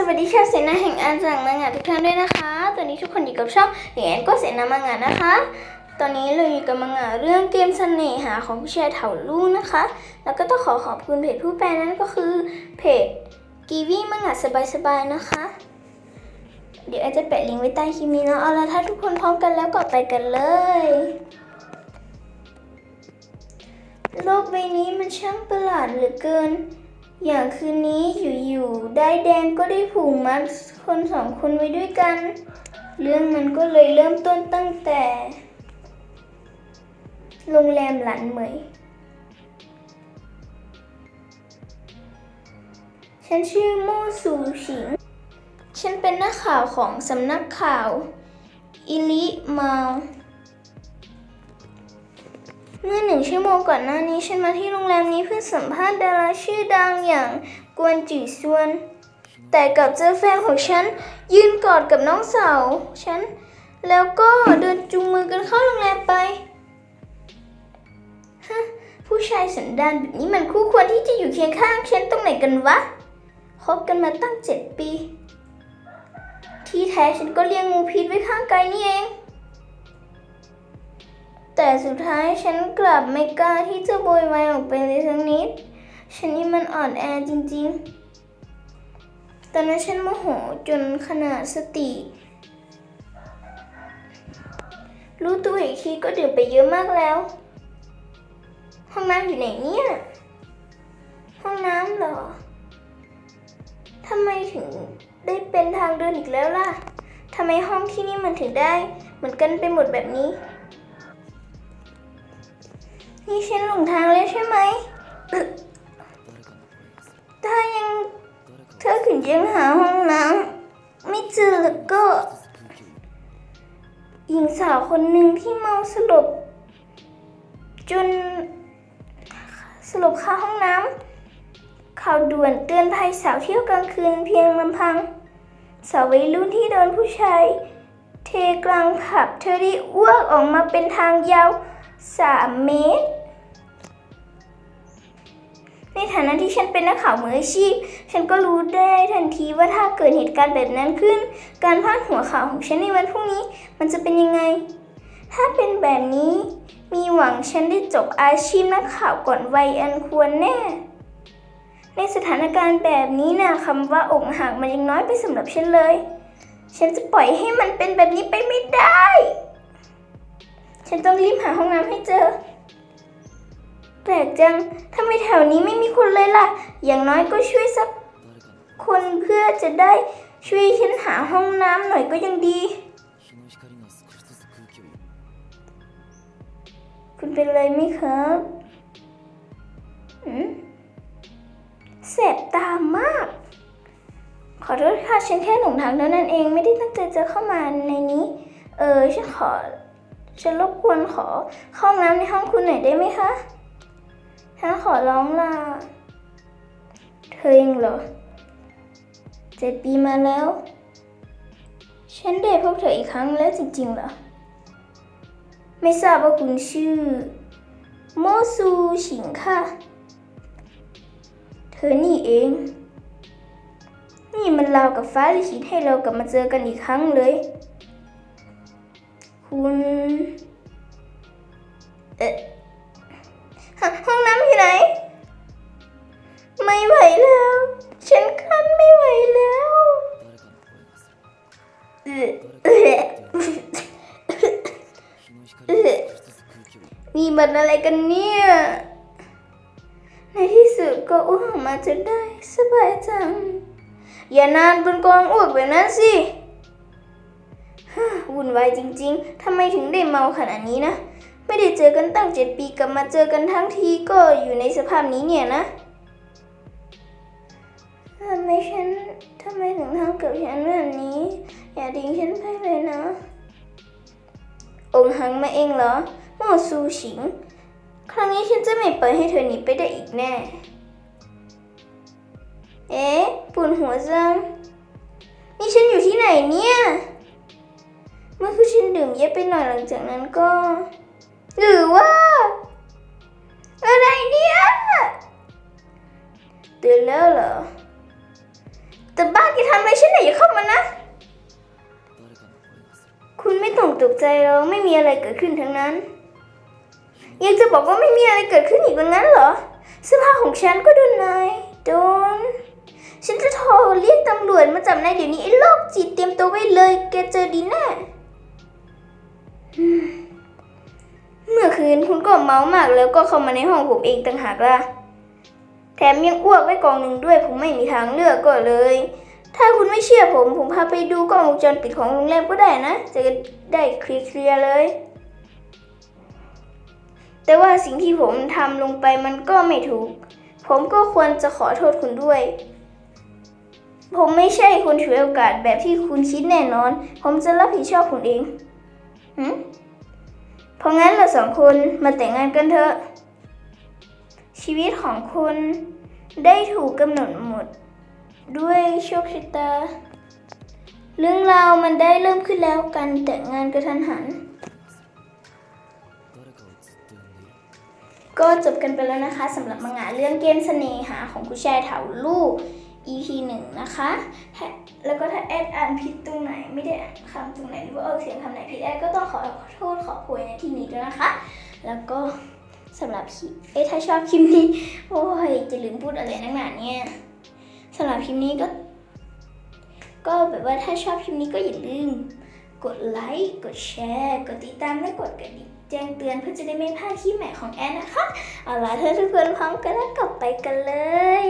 สวัสดีชาวเสนาแห่งอาจังมังงะทุกท่านด้วยนะคะ ตอนนี้ทุกคนอยู่กับช่องเหรียญก็เสนามังงะนะคะ ตอนนี้เราอยู่กับมังงะเรื่องเกมเสน่หาของผู้ชายเถาลู่นะคะ แล้วก็ต้องขอขอบคุณเพจผู้แปลนั่นก็คือเพจกีวีมังงะสบายๆนะคะ เดี๋ยวอาจจะแปะลิงก์ไว้ใต้คลิปนี้เนาะ เอาละถ้าทุกคนพร้อมกันแล้วก็ไปกันเลย โลกใบนี้มันช่างประหลาดเหลือเกิน อย่างคืนนี้อยู่ๆได้แดงก็ได้ผูกมัดคนสองคนไว้ด้วยกัน เรื่องมันก็เลยเริ่มต้นตั้งแต่ โรงแรมหลันเหมย ฉันชื่อโม่สูฉิง ฉันเป็นนักข่าวของสำนักข่าว อิลิมา เมื่อหนึ่งชั่วโมงก่อนหน้านี้ฉันมาที่โรงแรมนี้เพื่อสัมภาษณ์ดาราชื่อดังอย่างกวนจีซวน แต่กลับเจอแฟนของฉันยืนกอดกับน้องสาวฉัน แล้วก็เดินจูงมือกันเข้าโรงแรมไปฮะผู้ชายสันดานแบบนี้มันคู่ควรที่จะอยู่เคียงข้างฉันตรงไหนกันวะคบกันมาตั้งเจ็ดปี ที่แท้ฉันก็เลี้ยงงูพิษไว้ข้างกายนี่เอง แต่สุดท้ายฉันกลับไม่กล้าที่จะโวยวายออกไปเลยสักนิด ฉันนี่มันอ่อนแอจริงๆ ตอนนั้นฉันโมโหจนขนาดสติ รู้ตัวอีกทีก็ดื่มไปเยอะมากแล้ว ห้องน้ำอยู่ไหนเนี่ย ห้องน้ำเหรอทำไมถึงได้เป็นทางเดินอีกแล้วล่ะทำไมห้องที่นี่มันถึงได้ เหมือนกันไปหมดแบบนี้ นี่ฉันหลงทางแล้วใช่ไหมถ้ายังเธอถึงยังหาห้องน้ำไม่เจอแล้วก็ หญิงสาวคนหนึ่งที่เมาสลบ จนสลบคาห้องน้ำข่าวด่วนเตือนภัยสาวเที่ยวกลางคืนเพียงลำพัง สาววัยรุ่นที่โดนผู้ชายเทกลางผับเธอได้อ้วกออกมาเป็นทางยาว สามเมตร ในฐานะที่ฉันเป็นนักข่าวมืออาชีพ ฉันก็รู้ได้ทันทีว่าถ้าเกิดเหตุการณ์แบบนั้นขึ้น การพาดหัวข่าวของฉันในวันพรุ่งนี้ มันจะเป็นยังไง ถ้าเป็นแบบนี้ มีหวังฉันได้จบอาชีพนักข่าวก่อนวัยอันควรแน่ในสถานการณ์แบบนี้นะคำว่าอกหักมันยังน้อยไปสำหรับฉันเลย ฉันจะปล่อยให้มันเป็นแบบนี้ไปไม่ได้ ฉันต้องรีบหาห้องน้ำให้เจอ แปลกจังทำไมแถวนี้ไม่มีคนเลยล่ะ อย่างน้อยก็ช่วยสักคนเพื่อจะได้ช่วยฉันหาห้องน้ำหน่อยก็ยังดี คุณเป็นเลยไหมครับเสบตามาก ขอโทษค่ะฉันแค่หลงทางเท่านั้นเอง ไม่ได้ตั้งใจจะเข้ามาในนี้ เออฉันขอ ฉันรบกวนขอเข้าน้ำในห้องคุณหน่อยได้ไหมคะฉันขอร้องล่ะ เธอเองเหรอ เจ็ดปีมาแล้ว ฉันได้พบเธออีกครั้งแล้วจริงๆเหรอ ไม่ทราบว่าคุณชื่อ โมซูฉิงค่ะ เธอนี่เอง นี่มันราวกับฟ้าลิขิตให้เรากลับมาเจอกันอีกครั้งเลย คุณเอ๊ะห้องน้ำที่ไหน ไม่ไหวแล้ว ฉันคันไม่ไหวแล้วนี่มันอะไรกันเนี่ย ในที่สุดก็อ้วกมาจนได้สบายจัง อย่านานบนกองอ้วกแบบนั้นสิ วุ่นวายจริงๆทำไมถึงได้เมาขนาดนี้นะ ไม่ได้เจอกันตั้งเจ็ดปีกลับมาเจอกันทั้งทีก็อยู่ในสภาพนี้เนี่ยนะทำไมฉันทำไมถึงทำกับฉันแบบนี้ อย่าทิ้งฉันไปเลยนะ องค์หังมาเองเหรอโมซูฉิง ครั้งนี้ฉันจะไม่ปล่อยให้เธอหนีไปได้อีกแน่ เอ๊ะปวดหัวจังนี่ฉันอยู่ที่ไหนเนี่ย เมื่อคือชินดื่มเยอะไปหน่อยหลังจากนั้นก็ หรือว่า อะไรเนี่ยตื่นแล้วเหรอ แต่บ้าแกทำอะไรฉันไหนอย่าเข้ามานะ คุณไม่ต้องตกใจเราไม่มีอะไรเกิดขึ้นทั้งนั้น ยังจะบอกว่าไม่มีอะไรเกิดขึ้นอีกวันนั้นเหรอเสื้อผ้าของฉันก็โดนนายโดนฉันจะโทรเรียกตำรวจมาจับนายเดี๋ยวนี้ไอ้โรคจิตเตรียมตัวไว้เลย แกเจอดีแน่ เมื่อคืนคุณก็เมามากแล้วก็เข้ามาในห้องผมเองต่างหากล่ะ แถมยังอ้วกไว้กองหนึ่งด้วยผมไม่มีทางเลือกก็เลย ถ้าคุณไม่เชื่อผมผมพาไปดูกล้องวงจรปิดของโรงแรมก็ได้นะ จะได้เคลียร์ๆเลย แต่ว่าสิ่งที่ผมทำลงไปมันก็ไม่ถูก ผมก็ควรจะขอโทษคุณด้วยผมไม่ใช่คนฉวยโอกาสแบบที่คุณคิดแน่นอน ผมจะรับผิดชอบคุณเอง เพราะงั้นเราสองคนมาแต่งงานกันเถอะ ชีวิตของคุณได้ถูกกำหนดหมด ด้วยโชคชะตา เรื่องราวมันได้เริ่มขึ้นแล้วกันแต่งงานกระทันหัน ก็จบกันไปแล้วนะคะสำหรับมังงะเรื่องเกมเสน่หาของคุณชายเถาลูก EP หนึ่งนะคะ แล้วก็ถ้าแอดอ่านผิดตรงไหนไม่ได้อ่านคำตรงไหนหรือว่าออกเสียงคำไหนผิดแอดก็ต้องขอโทษขอโพยในที่นี้ด้วยนะคะ แล้วก็สำหรับเอ้ยถ้าชอบคลิปนี้โอ้ยจะลืมพูดอะไรนักหนาเนี่ยสำหรับคลิปนี้ก็ ก็แบบว่าถ้าชอบคลิปนี้ก็อย่าลืม กดไลค์กดแชร์กดติดตามและกดกระดิ่งแจ้งเตือนเพื่อจะได้ไม่พลาดคลิปใหม่ของแอนนะคะ เอาล่ะเธอทุกคนพร้อมกันแล้วกลับไปกันเลย